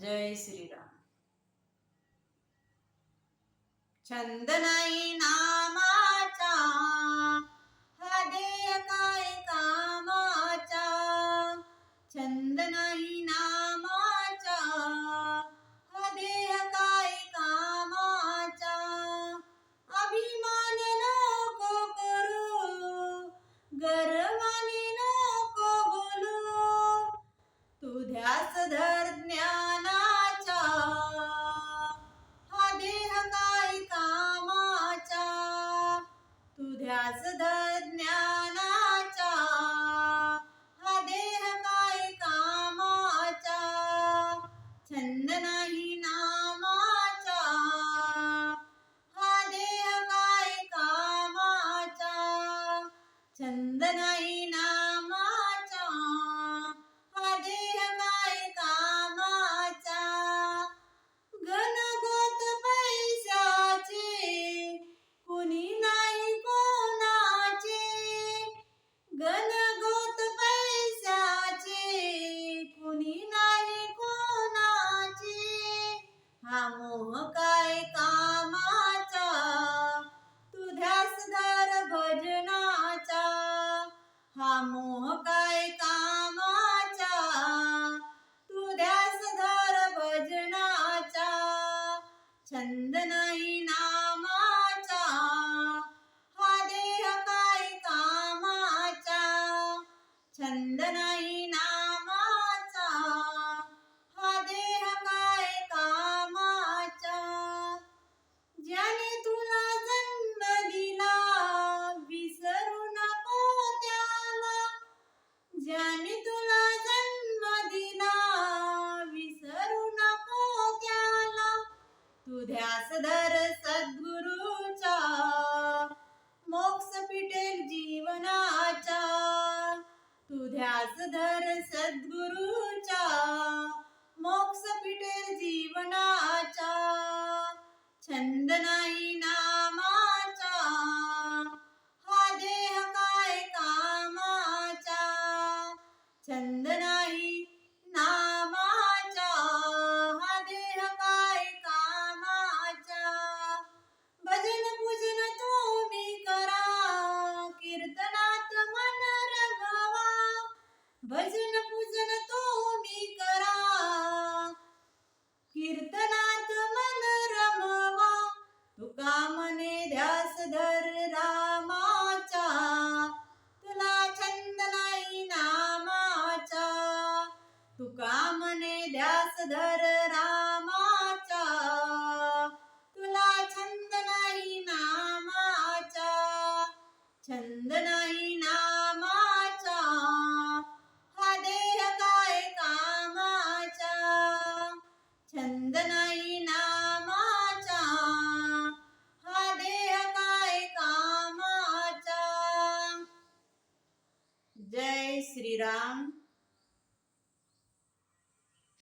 जय श्रीराम. चंदनाई नामाचा हृदय काय कामाचा. चंदनाई नामाचा हृदय काय कामाचा. अभिमान नको करू गर्वाने नको बोलू. तुझ्या धर വന്ദന 真的呢。धर सद्गुरूचा मोक्ष पिटेल जीवनाचा. तुझ्यास धर सद्गुरूचा मोक्ष पिटेल जीवनाचा. धर रामाचा तुला छंद नाही नामाचा. तुका मने ध्यास धर 플레이스리랑